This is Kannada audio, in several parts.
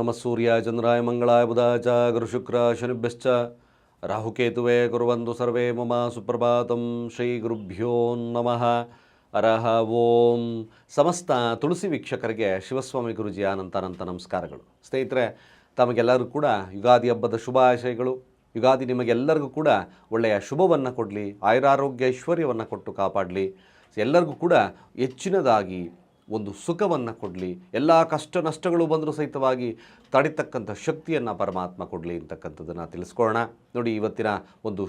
ನಮಃ ಸೂರ್ಯ ಚಂದ್ರಾಯ ಮಂಗಳಾಯ ಬುಧಾಯ ಚ ಗುರುಶುಕ್ರ ಶನಿಭ್ಯಶ್ಚ ರಾಹುಕೇತುವೆ ಕುರುವಂತು ಸರ್ವೇ ಮಮ ಸುಪ್ರಭಾತಂ ಶ್ರೀ ಗುರುಭ್ಯೋ ನಮಃ ಅರಹ ಓಂ ಸಮಸ್ತ ತುಳಸಿ ವೀಕ್ಷಕರಿಗೆ ಶಿವಸ್ವಾಮಿ ಗುರುಜಿ ಅನಂತ ನಮಸ್ಕಾರಗಳು. ಸ್ನೇಹಿತರೆ, ತಮಗೆಲ್ಲರಿಗೂ ಕೂಡ ಯುಗಾದಿ ಹಬ್ಬದ ಶುಭಾಶಯಗಳು. ಯುಗಾದಿ ನಿಮಗೆಲ್ಲರಿಗೂ ಕೂಡ ಒಳ್ಳೆಯ ಶುಭವನ್ನು ಕೊಡಲಿ, ಆಯುರಾರೋಗ್ಯ ಐಶ್ವರ್ಯವನ್ನು ಕೊಟ್ಟು ಕಾಪಾಡಲಿ. ಎಲ್ಲರಿಗೂ ಕೂಡ ಹೆಚ್ಚಿನದಾಗಿ ಒಂದು ಸುಖವನ್ನು ಕೊಡಲಿ, ಎಲ್ಲ ಕಷ್ಟ ನಷ್ಟಗಳು ಬಂದರೂ ಸಹಿತವಾಗಿ ತಡಿತಕ್ಕಂಥ ಶಕ್ತಿಯನ್ನು ಪರಮಾತ್ಮ ಕೊಡಲಿ ಅಂತಕ್ಕಂಥದ್ದನ್ನು ತಿಳಿಸ್ಕೊಳ್ಳೋಣ. ನೋಡಿ, ಇವತ್ತಿನ ಒಂದು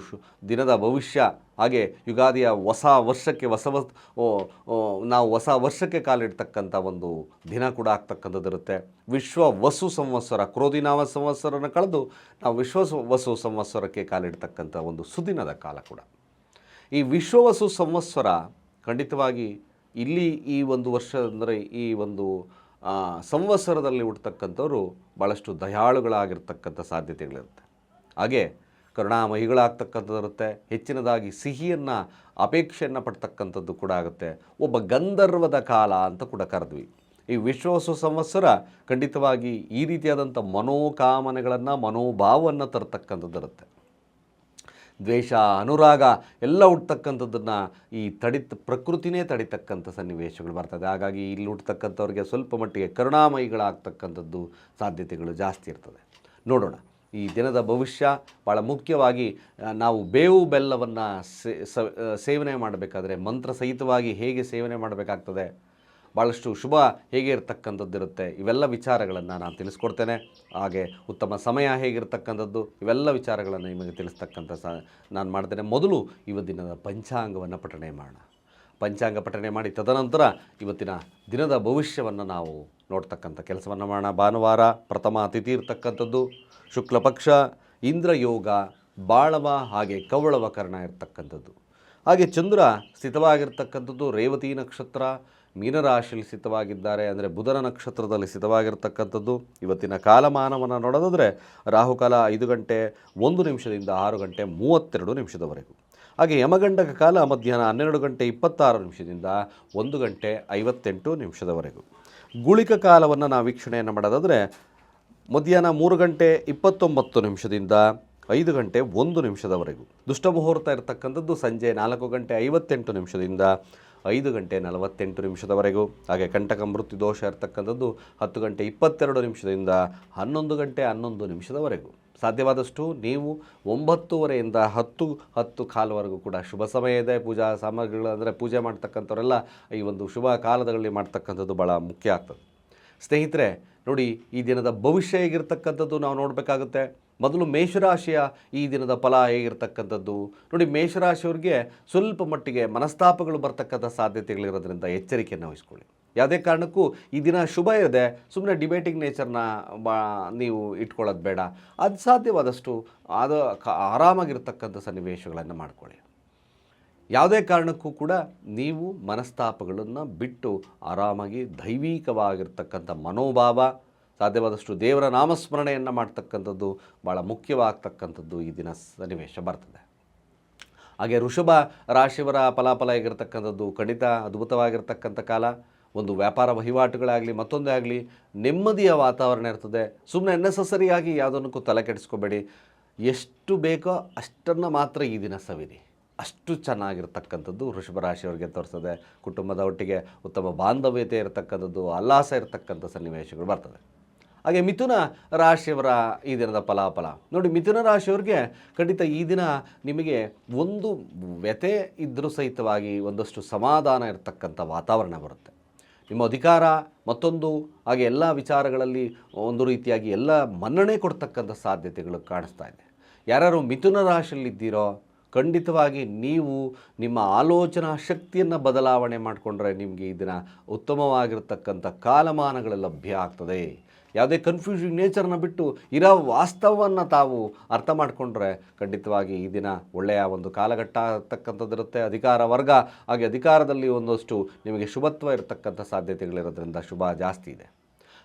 ದಿನದ ಭವಿಷ್ಯ, ಹಾಗೆ ಯುಗಾದಿಯ ಹೊಸ ವರ್ಷಕ್ಕೆ ಹೊಸ ವಸ್ ನಾವು ಹೊಸ ವರ್ಷಕ್ಕೆ ಕಾಲಿಡ್ತಕ್ಕಂಥ ಒಂದು ದಿನ ಕೂಡ ಆಗ್ತಕ್ಕಂಥದ್ದಿರುತ್ತೆ. ವಿಶ್ವ ವಸು ಸಂವತ್ಸರ, ಕ್ರೋಧಿನಾಮ ಸಂವತ್ಸರನ ಕಳೆದು ನಾವು ವಿಶ್ವ ವಸು ಸಂವತ್ಸರಕ್ಕೆ ಕಾಲಿಡ್ತಕ್ಕಂಥ ಒಂದು ಸುದಿನದ ಕಾಲ ಕೂಡ. ಈ ವಿಶ್ವವಸು ಸಂವತ್ಸರ ಖಂಡಿತವಾಗಿ ಇಲ್ಲಿ ಈ ಒಂದು ವರ್ಷ ಅಂದರೆ ಈ ಒಂದು ಸಂವತ್ಸರದಲ್ಲಿ ಹುಟ್ಟತಕ್ಕಂಥವ್ರು ಭಾಳಷ್ಟು ದಯಾಳುಗಳಾಗಿರ್ತಕ್ಕಂಥ ಸಾಧ್ಯತೆಗಳಿರುತ್ತೆ. ಹಾಗೆ ಕರುಣಾಮಹಿಗಳಾಗ್ತಕ್ಕಂಥದ್ದು ಹೆಚ್ಚಿನದಾಗಿ ಸಿಹಿಯನ್ನು ಅಪೇಕ್ಷೆಯನ್ನು ಪಡ್ತಕ್ಕಂಥದ್ದು ಕೂಡ ಆಗುತ್ತೆ. ಒಬ್ಬ ಗಂಧರ್ವದ ಕಾಲ ಅಂತ ಕೂಡ ಕರೆದ್ವಿ. ಈ ವಿಶ್ವಾಸ ಸಂವತ್ಸರ ಖಂಡಿತವಾಗಿ ಈ ರೀತಿಯಾದಂಥ ಮನೋಕಾಮನೆಗಳನ್ನು, ಮನೋಭಾವವನ್ನು ತರತಕ್ಕಂಥದ್ದು ಇರುತ್ತೆ ದ್ವೇಷ, ಅನುರಾಗ ಎಲ್ಲ ಹುಟ್ಟತಕ್ಕಂಥದ್ದನ್ನು ಈ ತಡಿತ, ಪ್ರಕೃತಿನೇ ತಡಿತಕ್ಕಂಥ ಸನ್ನಿವೇಶಗಳು ಬರ್ತದೆ. ಹಾಗಾಗಿ ಇಲ್ಲಿ ಹುಟ್ಟತಕ್ಕಂಥವ್ರಿಗೆ ಸ್ವಲ್ಪ ಮಟ್ಟಿಗೆ ಕರುಣಾಮಯಿಗಳಾಗ್ತಕ್ಕಂಥದ್ದು ಸಾಧ್ಯತೆಗಳು ಜಾಸ್ತಿ ಇರ್ತದೆ. ನೋಡೋಣ. ಈ ದಿನದ ಭವಿಷ್ಯ ಭಾಳ ಮುಖ್ಯವಾಗಿ ನಾವು ಬೇವು ಬೆಲ್ಲವನ್ನು ಸೇವನೆ ಮಾಡಬೇಕಾದ್ರೆ ಮಂತ್ರ ಸಹಿತವಾಗಿ ಹೇಗೆ ಸೇವನೆ ಮಾಡಬೇಕಾಗ್ತದೆ? ಭಾಳಷ್ಟು ಶುಭ ಹೇಗೆ ಇರತಕ್ಕಂಥದ್ದಿರುತ್ತೆ? ಇವೆಲ್ಲ ವಿಚಾರಗಳನ್ನು ನಾನು ತಿಳಿಸ್ಕೊಡ್ತೇನೆ. ಹಾಗೆ ಉತ್ತಮ ಸಮಯ ಹೇಗಿರ್ತಕ್ಕಂಥದ್ದು ಇವೆಲ್ಲ ವಿಚಾರಗಳನ್ನು ನಿಮಗೆ ತಿಳಿಸ್ತಕ್ಕಂಥ ಸ, ನಾನು ಮಾಡ್ತೇನೆ. ಮೊದಲು ಇವತ್ತಿನ ಪಂಚಾಂಗವನ್ನು ಪಠಣೆ ಮಾಡೋಣ. ಪಂಚಾಂಗ ಪಠಣೆ ಮಾಡಿ ತದನಂತರ ಇವತ್ತಿನ ದಿನದ ಭವಿಷ್ಯವನ್ನು ನಾವು ನೋಡ್ತಕ್ಕಂಥ ಕೆಲಸವನ್ನು ಮಾಡೋಣ. ಭಾನುವಾರ ಪ್ರಥಮ ಅತಿಥಿ ಇರ್ತಕ್ಕಂಥದ್ದು. ಶುಕ್ಲಪಕ್ಷ ಇಂದ್ರಯೋಗ ಬಾಳವ ಹಾಗೆ ಕವಳವ ಕರ್ಣ ಇರ್ತಕ್ಕಂಥದ್ದು. ಹಾಗೆ ಚಂದ್ರ ಸ್ಥಿತವಾಗಿರ್ತಕ್ಕಂಥದ್ದು ರೇವತಿ ನಕ್ಷತ್ರ ಮೀನರಾಶಿಯಲ್ಲಿ ಸ್ಥಿತವಾಗಿದ್ದಾರೆ ಅಂದರೆ ಬುಧನ ನಕ್ಷತ್ರದಲ್ಲಿ ಸ್ಥಿತವಾಗಿರ್ತಕ್ಕಂಥದ್ದು ಇವತ್ತಿನ ಕಾಲಮಾನವನ್ನು ನೋಡೋದಾದರೆ ರಾಹುಕಾಲ ಐದು ಗಂಟೆ ಒಂದು ನಿಮಿಷದಿಂದ ಆರು ಗಂಟೆ ಮೂವತ್ತೆರಡು ನಿಮಿಷದವರೆಗೂ. ಹಾಗೆ ಯಮಗಂಡಕ ಕಾಲ ಮಧ್ಯಾಹ್ನ ಹನ್ನೆರಡು ಗಂಟೆ ಇಪ್ಪತ್ತಾರು ನಿಮಿಷದಿಂದ ಒಂದು ಗಂಟೆ ಐವತ್ತೆಂಟು ನಿಮಿಷದವರೆಗೂ. ಗುಳಿಕ ಕಾಲವನ್ನು ನಾವು ವೀಕ್ಷಣೆಯನ್ನು ಮಾಡೋದಾದರೆ ಮಧ್ಯಾಹ್ನ ಮೂರು ಗಂಟೆ ಇಪ್ಪತ್ತೊಂಬತ್ತು ನಿಮಿಷದಿಂದ ಐದು ಗಂಟೆ ಒಂದು ನಿಮಿಷದವರೆಗೂ. ದುಷ್ಟ ಮುಹೂರ್ತ ಇರತಕ್ಕಂಥದ್ದು ಸಂಜೆ ನಾಲ್ಕು ಗಂಟೆ ಐವತ್ತೆಂಟು ನಿಮಿಷದಿಂದ ಐದು ಗಂಟೆ ನಲವತ್ತೆಂಟು ನಿಮಿಷದವರೆಗೂ. ಹಾಗೆ ಕಂಟಕ ಮೃತ್ಯು ದೋಷ ಇರತಕ್ಕಂಥದ್ದು ಹತ್ತು ಗಂಟೆ ಇಪ್ಪತ್ತೆರಡು ನಿಮಿಷದಿಂದ ಹನ್ನೊಂದು ಗಂಟೆ ಹನ್ನೊಂದು ನಿಮಿಷದವರೆಗೂ. ಸಾಧ್ಯವಾದಷ್ಟು ನೀವು ಒಂಬತ್ತುವರೆಯಿಂದ ಹತ್ತು ಹತ್ತು ಕಾಲವರೆಗೂ ಕೂಡ ಶುಭ ಸಮಯ ಇದೆ. ಪೂಜಾ ಸಾಮಗ್ರಿಗಳು ಅಂದರೆ ಪೂಜೆ ಮಾಡ್ತಕ್ಕಂಥವರೆಲ್ಲ ಈ ಒಂದು ಶುಭ ಕಾಲದಲ್ಲಿ ಮಾಡ್ತಕ್ಕಂಥದ್ದು ಭಾಳ ಮುಖ್ಯ ಆಗ್ತದೆ. ಸ್ನೇಹಿತರೆ, ನೋಡಿ ಈ ದಿನದ ಭವಿಷ್ಯ ಹೇಗಿರ್ತಕ್ಕಂಥದ್ದು ನಾವು ನೋಡಬೇಕಾಗುತ್ತೆ. ಮೊದಲು ಮೇಷರಾಶಿಯ ಈ ದಿನದ ಫಲ ಹೇಗಿರ್ತಕ್ಕಂಥದ್ದು? ನೋಡಿ, ಮೇಷರಾಶಿಯವ್ರಿಗೆ ಸ್ವಲ್ಪ ಮಟ್ಟಿಗೆ ಮನಸ್ತಾಪಗಳು ಬರ್ತಕ್ಕಂಥ ಸಾಧ್ಯತೆಗಳಿರೋದ್ರಿಂದ ಎಚ್ಚರಿಕೆಯನ್ನು ವಹಿಸ್ಕೊಳ್ಳಿ. ಯಾವುದೇ ಕಾರಣಕ್ಕೂ ಈ ದಿನ ಶುಭ ಇದೆ ಸುಮ್ಮನೆ ಡಿಬೇಟಿಂಗ್ ನೇಚರ್ನ ಬಾ, ನೀವು ಇಟ್ಕೊಳ್ಳೋದು ಬೇಡ. ಅದು ಸಾಧ್ಯವಾದಷ್ಟು ಕ, ಆರಾಮಾಗಿರ್ತಕ್ಕಂಥ ಸನ್ನಿವೇಶಗಳನ್ನು ಮಾಡ್ಕೊಳ್ಳಿ. ಯಾವುದೇ ಕಾರಣಕ್ಕೂ ಕೂಡ ನೀವು ಮನಸ್ತಾಪಗಳನ್ನು ಬಿಟ್ಟು ಆರಾಮಾಗಿ ದೈವಿಕವಾಗಿರ್ತಕ್ಕಂಥ ಮನೋಭಾವ ಸಾಧ್ಯವಾದಷ್ಟು ದೇವರ ನಾಮಸ್ಮರಣೆಯನ್ನು ಮಾಡ್ತಕ್ಕಂಥದ್ದು ಭಾಳ ಮುಖ್ಯವಾಗ್ತಕ್ಕಂಥದ್ದು ಈ ದಿನ ಸನ್ನಿವೇಶ ಬರ್ತದೆ. ಹಾಗೆ ಋಷಭ ರಾಶಿಯವರ ಫಲಾಫಲ ಆಗಿರತಕ್ಕಂಥದ್ದು ಖಂಡಿತ ಅದ್ಭುತವಾಗಿರ್ತಕ್ಕಂಥ ಕಾಲ. ಒಂದು ವ್ಯಾಪಾರ ವಹಿವಾಟುಗಳಾಗಲಿ, ಮತ್ತೊಂದೇ ಆಗಲಿ ನೆಮ್ಮದಿಯ ವಾತಾವರಣ ಇರ್ತದೆ. ಸುಮ್ಮನೆ ನೆಸಸರಿಯಾಗಿ ಯಾವುದನ್ನಕ್ಕೂ ತಲೆ ಕೆಡಿಸ್ಕೋಬೇಡಿ. ಎಷ್ಟು ಬೇಕೋ ಅಷ್ಟನ್ನು ಮಾತ್ರ ಈ ದಿನ ಸವಿರಿ. ಅಷ್ಟು ಚೆನ್ನಾಗಿರ್ತಕ್ಕಂಥದ್ದು ವೃಷಭ ರಾಶಿಯವರಿಗೆ ತೋರಿಸ್ತದೆ. ಕುಟುಂಬದ ಒಟ್ಟಿಗೆ ಉತ್ತಮ ಬಾಂಧವ್ಯತೆ ಇರತಕ್ಕಂಥದ್ದು ಅಲ್ಲಾಸ ಇರತಕ್ಕಂಥ ಸನ್ನಿವೇಶಗಳು ಬರ್ತದೆ. ಹಾಗೆ ಮಿಥುನ ರಾಶಿಯವರ ಈ ದಿನದ ಫಲಾಫಲ. ನೋಡಿ, ಮಿಥುನ ರಾಶಿಯವ್ರಿಗೆ ಖಂಡಿತ ಈ ದಿನ ನಿಮಗೆ ಒಂದು ವ್ಯತೆ ಇದ್ದರೂ ಸಹಿತವಾಗಿ ಒಂದಷ್ಟು ಸಮಾಧಾನ ಇರತಕ್ಕಂಥ ವಾತಾವರಣ ಬರುತ್ತೆ. ನಿಮ್ಮ ಅಧಿಕಾರ, ಮತ್ತೊಂದು, ಹಾಗೆ ಎಲ್ಲ ವಿಚಾರಗಳಲ್ಲಿ ಒಂದು ರೀತಿಯಾಗಿ ಎಲ್ಲ ಮನ್ನಣೆ ಕೊಡ್ತಕ್ಕಂಥ ಸಾಧ್ಯತೆಗಳು ಕಾಣಿಸ್ತಾ ಇದೆ. ಯಾರ್ಯಾರು ಮಿಥುನ ರಾಶಿಯಲ್ಲಿದ್ದೀರೋ, ಖಂಡಿತವಾಗಿ ನೀವು ನಿಮ್ಮ ಆಲೋಚನಾ ಶಕ್ತಿಯನ್ನು ಬದಲಾವಣೆ ಮಾಡಿಕೊಂಡ್ರೆ ನಿಮಗೆ ಈ ದಿನ ಉತ್ತಮವಾಗಿರತಕ್ಕಂಥ ಕಾಲಮಾನಗಳು ಲಭ್ಯ ಆಗ್ತದೆ. ಯಾವುದೇ ಕನ್ಫ್ಯೂಷನ್ ನೇಚರ್ನ ಬಿಟ್ಟು ಇರೋ ವಾಸ್ತವವನ್ನು ತಾವು ಅರ್ಥ ಮಾಡಿಕೊಂಡ್ರೆ ಖಂಡಿತವಾಗಿ ಈ ದಿನ ಒಳ್ಳೆಯ ಒಂದು ಕಾಲಘಟ್ಟ ಆಗ್ತಕ್ಕಂಥದ್ದಿರುತ್ತೆ ಅಧಿಕಾರ ವರ್ಗ ಹಾಗೆ ಅಧಿಕಾರದಲ್ಲಿ ಒಂದಷ್ಟು ನಿಮಗೆ ಶುಭತ್ವ ಇರತಕ್ಕಂಥ ಸಾಧ್ಯತೆಗಳಿರೋದ್ರಿಂದ ಶುಭ ಜಾಸ್ತಿ ಇದೆ.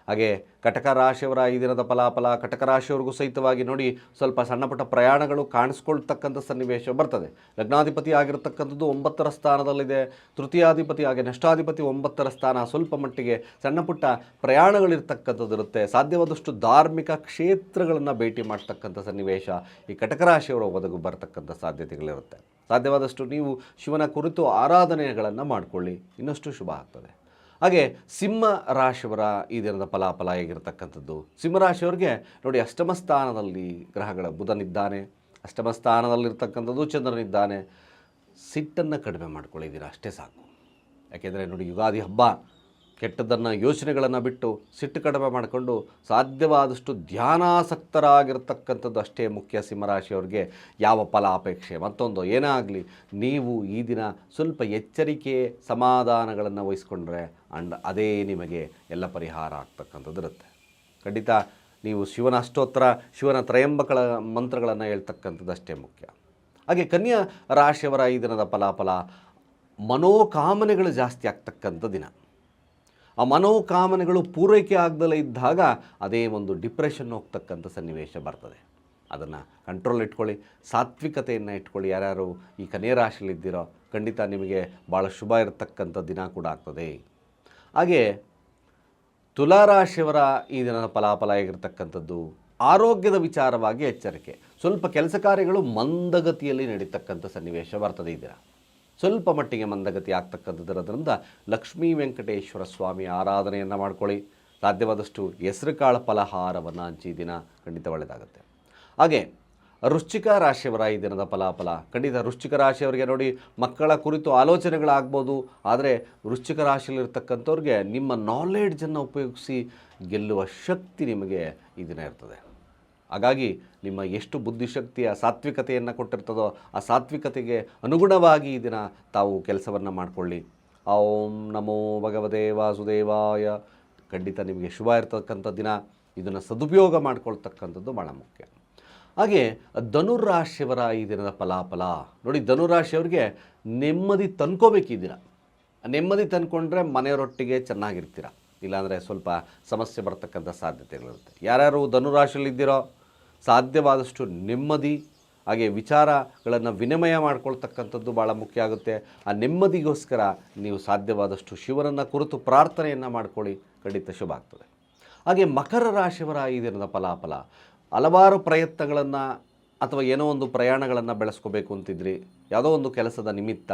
ಹಾಗೆ ಕಟಕ ರಾಶಿಯವರ ಈ ದಿನದ ಫಲಾಫಲ ಕಟಕ ರಾಶಿಯವರಿಗೂ ಸಹಿತವಾಗಿ ನೋಡಿ ಸ್ವಲ್ಪ ಸಣ್ಣಪುಟ್ಟ ಪ್ರಯಾಣಗಳು ಕಾಣಿಸ್ಕೊಳ್ತಕ್ಕಂಥ ಸನ್ನಿವೇಶ ಬರ್ತದೆ. ಲಗ್ನಾಧಿಪತಿ ಆಗಿರತಕ್ಕಂಥದ್ದು ಒಂಬತ್ತರ ಸ್ಥಾನದಲ್ಲಿದೆ. ತೃತೀಯಾಧಿಪತಿ ಹಾಗೆ ನಷ್ಟಾಧಿಪತಿ ಒಂಬತ್ತರ ಸ್ಥಾನ ಸ್ವಲ್ಪ ಮಟ್ಟಿಗೆ ಸಣ್ಣಪುಟ್ಟ ಪ್ರಯಾಣಗಳಿರ್ತಕ್ಕಂಥದ್ದಿರುತ್ತೆ ಸಾಧ್ಯವಾದಷ್ಟು ಧಾರ್ಮಿಕ ಕ್ಷೇತ್ರಗಳನ್ನು ಭೇಟಿ ಮಾಡ್ತಕ್ಕಂಥ ಸನ್ನಿವೇಶ ಈ ಕಟಕ ರಾಶಿಯವರ ಒದಗು ಬರತಕ್ಕಂಥ ಸಾಧ್ಯತೆಗಳಿರುತ್ತೆ. ಸಾಧ್ಯವಾದಷ್ಟು ನೀವು ಶಿವನ ಕುರಿತು ಆರಾಧನೆಗಳನ್ನು ಮಾಡಿಕೊಳ್ಳಿ. ಇನ್ನಷ್ಟು ಶುಭ ಆಗ್ತದೆ. ಹಾಗೆ ಸಿಂಹ ರಾಶಿಯವರ ಈ ದಿನದ ಫಲಾಫಲ ಹೇಗಿರತಕ್ಕಂಥದ್ದು? ಸಿಂಹರಾಶಿಯವರಿಗೆ ನೋಡಿ ಅಷ್ಟಮ ಸ್ಥಾನದಲ್ಲಿ ಗ್ರಹಗಳ ಬುಧನಿದ್ದಾನೆ ಅಷ್ಟಮ ಸ್ಥಾನದಲ್ಲಿರ್ತಕ್ಕಂಥದ್ದು ಚಂದ್ರನಿದ್ದಾನೆ ಸಿಟ್ಟನ್ನು ಕಡಿಮೆ ಮಾಡ್ಕೊಳ್ಳಿದ್ದೀರ, ಅಷ್ಟೇ ಸಾಕು. ಯಾಕೆಂದರೆ ನೋಡಿ ಯುಗಾದಿ ಹಬ್ಬ. ಕೆಟ್ಟದ್ದನ್ನು ಯೋಚನೆಗಳನ್ನು ಬಿಟ್ಟು ಸಿಟ್ಟು ಕಡಿಮೆ ಮಾಡಿಕೊಂಡು ಸಾಧ್ಯವಾದಷ್ಟು ಧ್ಯಾನಾಸಕ್ತರಾಗಿರ್ತಕ್ಕಂಥದ್ದು ಅಷ್ಟೇ ಮುಖ್ಯ ಸಿಂಹರಾಶಿಯವ್ರಿಗೆ. ಯಾವ ಫಲಾಪೇಕ್ಷೆ? ಮತ್ತೊಂದು, ಏನೇ ನೀವು ಈ ದಿನ ಸ್ವಲ್ಪ ಎಚ್ಚರಿಕೆ, ಸಮಾಧಾನಗಳನ್ನು ವಹಿಸ್ಕೊಂಡ್ರೆ ಅಂಡ್ ಅದೇ ನಿಮಗೆ ಎಲ್ಲ ಪರಿಹಾರ ಆಗ್ತಕ್ಕಂಥದ್ದು ಇರುತ್ತೆ. ಖಂಡಿತ ನೀವು ಶಿವನ ಅಷ್ಟೋತ್ತರ, ಶಿವನ ತ್ರಯಂಬಕಳ ಮಂತ್ರಗಳನ್ನು ಹೇಳ್ತಕ್ಕಂಥದ್ದು ಅಷ್ಟೇ ಮುಖ್ಯ. ಹಾಗೆ ಕನ್ಯಾ ರಾಶಿಯವರ ಈ ದಿನದ ಫಲಾಫಲ ಮನೋಕಾಮನೆಗಳು ಜಾಸ್ತಿ ಆಗ್ತಕ್ಕಂಥ ದಿನ. ಆ ಮನೋಕಾಮನೆಗಳು ಪೂರೈಕೆ ಆಗದಲ್ಲೇ ಇದ್ದಾಗ ಅದೇ ಒಂದು ಡಿಪ್ರೆಷನ್ ಹೋಗ್ತಕ್ಕಂಥ ಸನ್ನಿವೇಶ ಬರ್ತದೆ. ಅದನ್ನು ಕಂಟ್ರೋಲ್ ಇಟ್ಕೊಳ್ಳಿ, ಸಾತ್ವಿಕತೆಯನ್ನು ಇಟ್ಕೊಳ್ಳಿ. ಯಾರ್ಯಾರು ಈ ಕನ್ಯಾ ರಾಶಿಯಲ್ಲಿದ್ದೀರೋ, ಖಂಡಿತ ನಿಮಗೆ ಭಾಳ ಶುಭ ಇರತಕ್ಕಂಥ ದಿನ ಕೂಡ ಆಗ್ತದೆ. ಹಾಗೆ ತುಲಾರಾಶಿಯವರ ಈ ದಿನದ ಫಲಾಫಲ ಆಗಿರ್ತಕ್ಕಂಥದ್ದು ಆರೋಗ್ಯದ ವಿಚಾರವಾಗಿ ಎಚ್ಚರಿಕೆ. ಸ್ವಲ್ಪ ಕೆಲಸ ಕಾರ್ಯಗಳು ಮಂದಗತಿಯಲ್ಲಿ ನಡೀತಕ್ಕಂಥ ಸನ್ನಿವೇಶ ಬರ್ತದೆ ಈ ಸ್ವಲ್ಪ ಮಟ್ಟಿಗೆ ಮಂದಗತಿ ಆಗ್ತಕ್ಕಂಥದ್ದಿರೋದ್ರಿಂದ ಲಕ್ಷ್ಮೀ ವೆಂಕಟೇಶ್ವರ ಸ್ವಾಮಿ ಆರಾಧನೆಯನ್ನು ಮಾಡ್ಕೊಳ್ಳಿ. ಸಾಧ್ಯವಾದಷ್ಟು ಹೆಸರು ಕಾಳು ಫಲಹಾರವನ್ನು ಹಂಚಿ ದಿನ ಖಂಡಿತ ಒಳ್ಳೆಯದಾಗುತ್ತೆ ಹಾಗೆ ವೃಶ್ಚಿಕ ರಾಶಿಯವರ ಈ ದಿನದ ಫಲಾಫಲ, ಖಂಡಿತ ವೃಶ್ಚಿಕ ರಾಶಿಯವರಿಗೆ ನೋಡಿ ಮಕ್ಕಳ ಕುರಿತು ಆಲೋಚನೆಗಳಾಗ್ಬೋದು, ಆದರೆ ವೃಶ್ಚಿಕ ರಾಶಿಯಲ್ಲಿರ್ತಕ್ಕಂಥವ್ರಿಗೆ ನಿಮ್ಮ ನಾಲೆಡ್ಜನ್ನು ಉಪಯೋಗಿಸಿ ಗೆಲ್ಲುವ ಶಕ್ತಿ ನಿಮಗೆ ಈ ದಿನ ಇರ್ತದೆ. ಹಾಗಾಗಿ ನಿಮ್ಮ ಎಷ್ಟು ಬುದ್ಧಿಶಕ್ತಿಯ ಸಾತ್ವಿಕತೆಯನ್ನು ಕೊಟ್ಟಿರ್ತದೋ ಆ ಸಾತ್ವಿಕತೆಗೆ ಅನುಗುಣವಾಗಿ ಈ ದಿನ ತಾವು ಕೆಲಸವನ್ನು ಮಾಡಿಕೊಳ್ಳಿ. ಓಂ ನಮೋ ಭಗವದೇ ವಾಸುದೇವಾಯ. ಖಂಡಿತ ನಿಮಗೆ ಶುಭ ಇರ್ತಕ್ಕಂಥ ದಿನ. ಇದನ್ನು ಸದುಪಯೋಗ ಮಾಡ್ಕೊಳ್ತಕ್ಕಂಥದ್ದು ಭಾಳ ಮುಖ್ಯ. ಹಾಗೆ ಧನುರಾಶಿಯವರ ಈ ದಿನದ ಫಲಾಫಲ. ನೋಡಿ, ಧನುರಾಶಿಯವ್ರಿಗೆ ನೆಮ್ಮದಿ ತಂದ್ಕೋಬೇಕು ಈ ದಿನ. ನೆಮ್ಮದಿ ತಂದ್ಕೊಂಡ್ರೆ ಮನೆಯವರೊಟ್ಟಿಗೆ ಚೆನ್ನಾಗಿರ್ತೀರ. ಇಲ್ಲಾಂದರೆ ಸ್ವಲ್ಪ ಸಮಸ್ಯೆ ಬರ್ತಕ್ಕಂಥ ಸಾಧ್ಯತೆಗಳಿರುತ್ತೆ. ಯಾರ್ಯಾರು ಧನುರಾಶಿಯಲ್ಲಿದ್ದೀರೋ ಸಾಧ್ಯವಾದಷ್ಟು ನೆಮ್ಮದಿ, ಹಾಗೆ ವಿಚಾರಗಳನ್ನು ವಿನಿಮಯ ಮಾಡ್ಕೊಳ್ತಕ್ಕಂಥದ್ದು ಭಾಳ ಮುಖ್ಯ ಆಗುತ್ತೆ. ಆ ನೆಮ್ಮದಿಗೋಸ್ಕರ ನೀವು ಸಾಧ್ಯವಾದಷ್ಟು ಶಿವನನ್ನು ಕುರಿತು ಪ್ರಾರ್ಥನೆಯನ್ನು ಮಾಡ್ಕೊಳ್ಳಿ. ಖಂಡಿತ ಶುಭ ಆಗ್ತದೆ. ಹಾಗೆ ಮಕರ ರಾಶಿಯವರ ಈ ದಿನದ ಫಲಾಫಲ, ಹಲವಾರು ಪ್ರಯತ್ನಗಳನ್ನು ಅಥವಾ ಏನೋ ಒಂದು ಪ್ರಯಾಣಗಳನ್ನು ಬೆಳೆಸ್ಕೋಬೇಕು ಅಂತಿದ್ರಿ. ಯಾವುದೋ ಒಂದು ಕೆಲಸದ ನಿಮಿತ್ತ.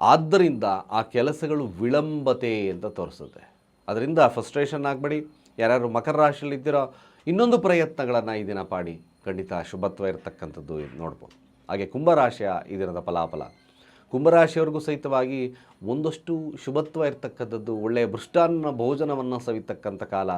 ಆದ್ದರಿಂದ ಆ ಕೆಲಸಗಳು ವಿಳಂಬತೆ ಅಂತ ತೋರಿಸುತ್ತೆ. ಅದರಿಂದ ಫ್ರಸ್ಟ್ರೇಷನ್ ಆಗಬೇಡಿ. ಯಾರ್ಯಾರು ಮಕರ ರಾಶಿಯಲ್ಲಿದ್ದೀರೋ ಇನ್ನೊಂದು ಪ್ರಯತ್ನಗಳನ್ನು ಈ ದಿನ ಪಾಡಿ. ಖಂಡಿತ ಶುಭತ್ವ ಇರತಕ್ಕಂಥದ್ದು ನೋಡ್ಬೋದು. ಹಾಗೆ ಕುಂಭರಾಶಿಯ ಈ ದಿನದ ಫಲಾಫಲ. ಕುಂಭರಾಶಿಯವ್ರಿಗೂ ಸಹಿತವಾಗಿ ಒಂದಷ್ಟು ಶುಭತ್ವ ಇರತಕ್ಕಂಥದ್ದು ಒಳ್ಳೆಯ ಭೃಷ್ಟಾನ್ನ ಭೋಜನವನ್ನು ಸವಿತಕ್ಕಂಥ ಕಾಲ.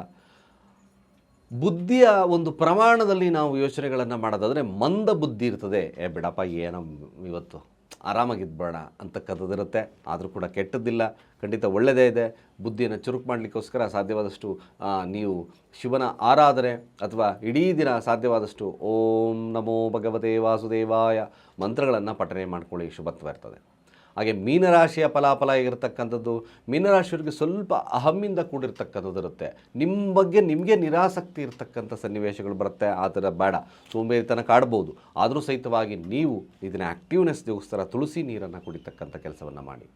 ಬುದ್ಧಿಯ ಒಂದು ಪ್ರಮಾಣದಲ್ಲಿ ನಾವು ಯೋಚನೆಗಳನ್ನು ಮಾಡೋದಾದರೆ ಮಂದ ಬುದ್ಧಿ ಇರ್ತದೆ. ಏ ಬಿಡಪ್ಪ, ಏನೋ ಇವತ್ತು. ಆರಾಮಾಗಿದ್ಬೇಡ ಅಂತಕ್ಕಂಥದ್ದಿರುತ್ತೆ. ಆದರೂ ಕೂಡ ಕೆಟ್ಟದ್ದಿಲ್ಲ. ಖಂಡಿತ ಒಳ್ಳೆಯದೇ ಇದೆ. ಬುದ್ಧಿಯನ್ನು ಚುರುಕು ಮಾಡಲಿಕ್ಕೋಸ್ಕರ ಸಾಧ್ಯವಾದಷ್ಟು ನೀವು ಶಿವನ ಆರಾಧನೆ ಅಥವಾ ಇಡೀ ದಿನ ಸಾಧ್ಯವಾದಷ್ಟು ಓಂ ನಮೋ ಭಗವತೆ ವಾಸುದೇವಾಯ ಮಂತ್ರಗಳನ್ನು ಪಠನೆ ಮಾಡ್ಕೊಳ್ಳಿ. ಶುಭತ್ವ ಇರ್ತದೆ. ಹಾಗೆ ಮೀನರಾಶಿಯ ಫಲಾಫಲ ಇರತಕ್ಕಂಥದ್ದು ಮೀನರಾಶಿಯವರಿಗೆ ಸ್ವಲ್ಪ ಅಹಮ್ಮಿಂದ ಕೂಡಿರ್ತಕ್ಕಂಥದ್ದು ಇರುತ್ತೆ. ನಿಮ್ಮ ಬಗ್ಗೆ ನಿಮಗೆ ನಿರಾಸಕ್ತಿ ಇರತಕ್ಕಂಥ ಸನ್ನಿವೇಶಗಳು ಬರುತ್ತೆ, ಆ ಥರ ಬೇಡ. ಸೋಂಬೇರಿತನ ಕಾಡ್ಬೋದು. ಆದರೂ ಸಹಿತವಾಗಿ ನೀವು ಇದನ್ನು ಆ್ಯಕ್ಟಿವ್ನೆಸ್ಗೋಸ್ಕರ ತುಳಸಿ ನೀರನ್ನು ಕುಡಿತಕ್ಕಂಥ ಕೆಲಸವನ್ನು ಮಾಡಿ.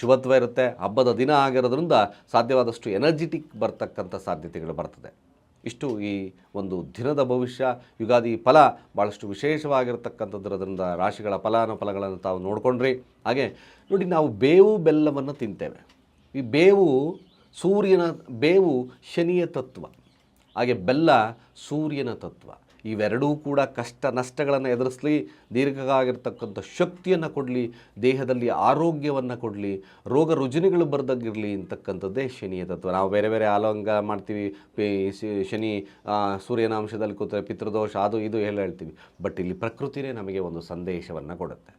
ಶುಭತ್ವ ಇರುತ್ತೆ. ಹಬ್ಬದ ದಿನ ಆಗಿರೋದ್ರಿಂದ ಸಾಧ್ಯವಾದಷ್ಟು ಎನರ್ಜಿಟಿಕ್ ಬರ್ತಕ್ಕಂಥ ಸಾಧ್ಯತೆಗಳು ಬರ್ತದೆ. ಇಷ್ಟು ಈ ಒಂದು ದಿನದ ಭವಿಷ್ಯ, ಯುಗಾದಿ ಫಲ ಭಾಳಷ್ಟು ವಿಶೇಷವಾಗಿರ್ತಕ್ಕಂಥದ್ದಿರೋದ್ರಿಂದ ರಾಶಿಗಳ ಫಲಾನುಫಲಗಳನ್ನು ತಾವು ನೋಡಿಕೊಂಡ್ರಿ. ಹಾಗೆ ನೋಡಿ, ನಾವು ಬೇವು ಬೆಲ್ಲವನ್ನು ತಿಂತೇವೆ. ಈ ಬೇವು ಸೂರ್ಯನ, ಬೇವು ಶನಿಯ ತತ್ವ. ಹಾಗೆ ಬೆಲ್ಲ ಸೂರ್ಯನ ತತ್ವ. ಇವೆರಡೂ ಕೂಡ ಕಷ್ಟ ನಷ್ಟಗಳನ್ನು ಎದುರಿಸಲಿ ದೀರ್ಘವಾಗಿರ್ತಕ್ಕಂಥ ಶಕ್ತಿಯನ್ನು ಕೊಡಲಿ, ದೇಹದಲ್ಲಿ ಆರೋಗ್ಯವನ್ನು ಕೊಡಲಿ, ರೋಗ ರುಜಿನಗಳು ಬರ್ದಾಗಿರಲಿ ಅಂತಕ್ಕಂಥದ್ದೇ ಶನಿಯ ತತ್ವ. ನಾವು ಬೇರೆ ಬೇರೆ ಆಲಂಗ ಮಾಡ್ತೀವಿ ಶನಿ ಸೂರ್ಯನ ಅಂಶದಲ್ಲಿ ಕೂತರೆ ಪಿತೃದೋಷ, ಅದು ಇದು ಎಲ್ಲ ಹೇಳ್ತೀವಿ. ಬಟ್ ಇಲ್ಲಿ ಪ್ರಕೃತಿನೇ ನಮಗೆ ಒಂದು ಸಂದೇಶವನ್ನು ಕೊಡುತ್ತೆ.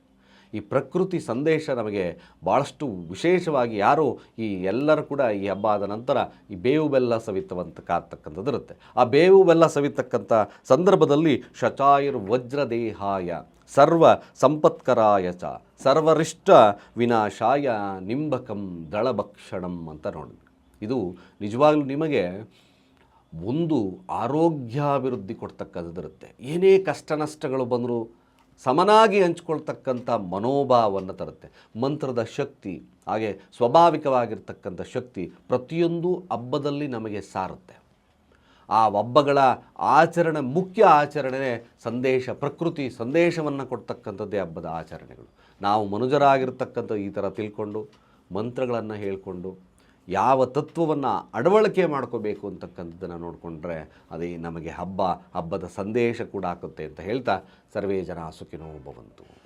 ಈ ಪ್ರಕೃತಿ ಸಂದೇಶ ನಮಗೆ ಭಾಳಷ್ಟು ವಿಶೇಷವಾಗಿ ಯಾರು ಈ ಎಲ್ಲರೂ ಕೂಡ ಈ ಹಬ್ಬ ಆದ ನಂತರ ಈ ಬೇವು ಬೆಲ್ಲ ಸವಿತವಂತ ಕಾತಕ್ಕಂಥದ್ದು ಇರುತ್ತೆ. ಆ ಬೇವು ಬೆಲ್ಲ ಸವಿತಕ್ಕಂಥ ಸಂದರ್ಭದಲ್ಲಿ ಶಚಾಯುರ್ ವಜ್ರದೇಹಾಯ ಸರ್ವ ಸಂಪತ್ಕರಾಯ ಚ, ಸರ್ವರಿಷ್ಟ ವಿನಾಶಾಯ ನಿಂಬಕಂ ದಳಭಕ್ಷಣಂ ಅಂತ ನೋಡಿ ಇದು ನಿಜವಾಗ್ಲೂ ನಿಮಗೆ ಒಂದು ಆರೋಗ್ಯಾಭಿವೃದ್ಧಿ ಕೊಡ್ತಕ್ಕಂಥದ್ದಿರುತ್ತೆ ಏನೇ ಕಷ್ಟ ನಷ್ಟಗಳು ಬಂದರೂ ಸಮನಾಗಿ ಹಂಚ್ಕೊಳ್ತಕ್ಕಂಥ ಮನೋಭಾವವನ್ನು ತರುತ್ತೆ. ಮಂತ್ರದ ಶಕ್ತಿ, ಹಾಗೆ ಸ್ವಾಭಾವಿಕವಾಗಿರ್ತಕ್ಕಂಥ ಶಕ್ತಿ ಪ್ರತಿಯೊಂದು ಹಬ್ಬದಲ್ಲಿ ನಮಗೆ ಸಾರುತ್ತೆ. ಆ ಹಬ್ಬಗಳ ಆಚರಣೆ, ಮುಖ್ಯ ಆಚರಣೆ ಸಂದೇಶ, ಪ್ರಕೃತಿ ಸಂದೇಶವನ್ನು ಕೊಡ್ತಕ್ಕಂಥದ್ದೇ ಹಬ್ಬದ ಆಚರಣೆಗಳು. ನಾವು ಮನುಜರಾಗಿರ್ತಕ್ಕಂಥ ಈ ಥರ ತಿಳ್ಕೊಂಡು, ಮಂತ್ರಗಳನ್ನು ಹೇಳಿಕೊಂಡು ಯಾವ ತತ್ವವನ್ನು ಅಡವಳಿಕೆ ಮಾಡ್ಕೋಬೇಕು ಅಂತಕ್ಕಂಥದ್ದನ್ನು ನೋಡಿಕೊಂಡ್ರೆ ಅದೇ ನಮಗೆ ಹಬ್ಬ, ಹಬ್ಬದ ಸಂದೇಶ ಕೂಡ ಆಗುತ್ತೆ ಅಂತ ಹೇಳ್ತಾ ಸರ್ವೇ ಜನ ಸುಖಿನೋ ಭವಂತು.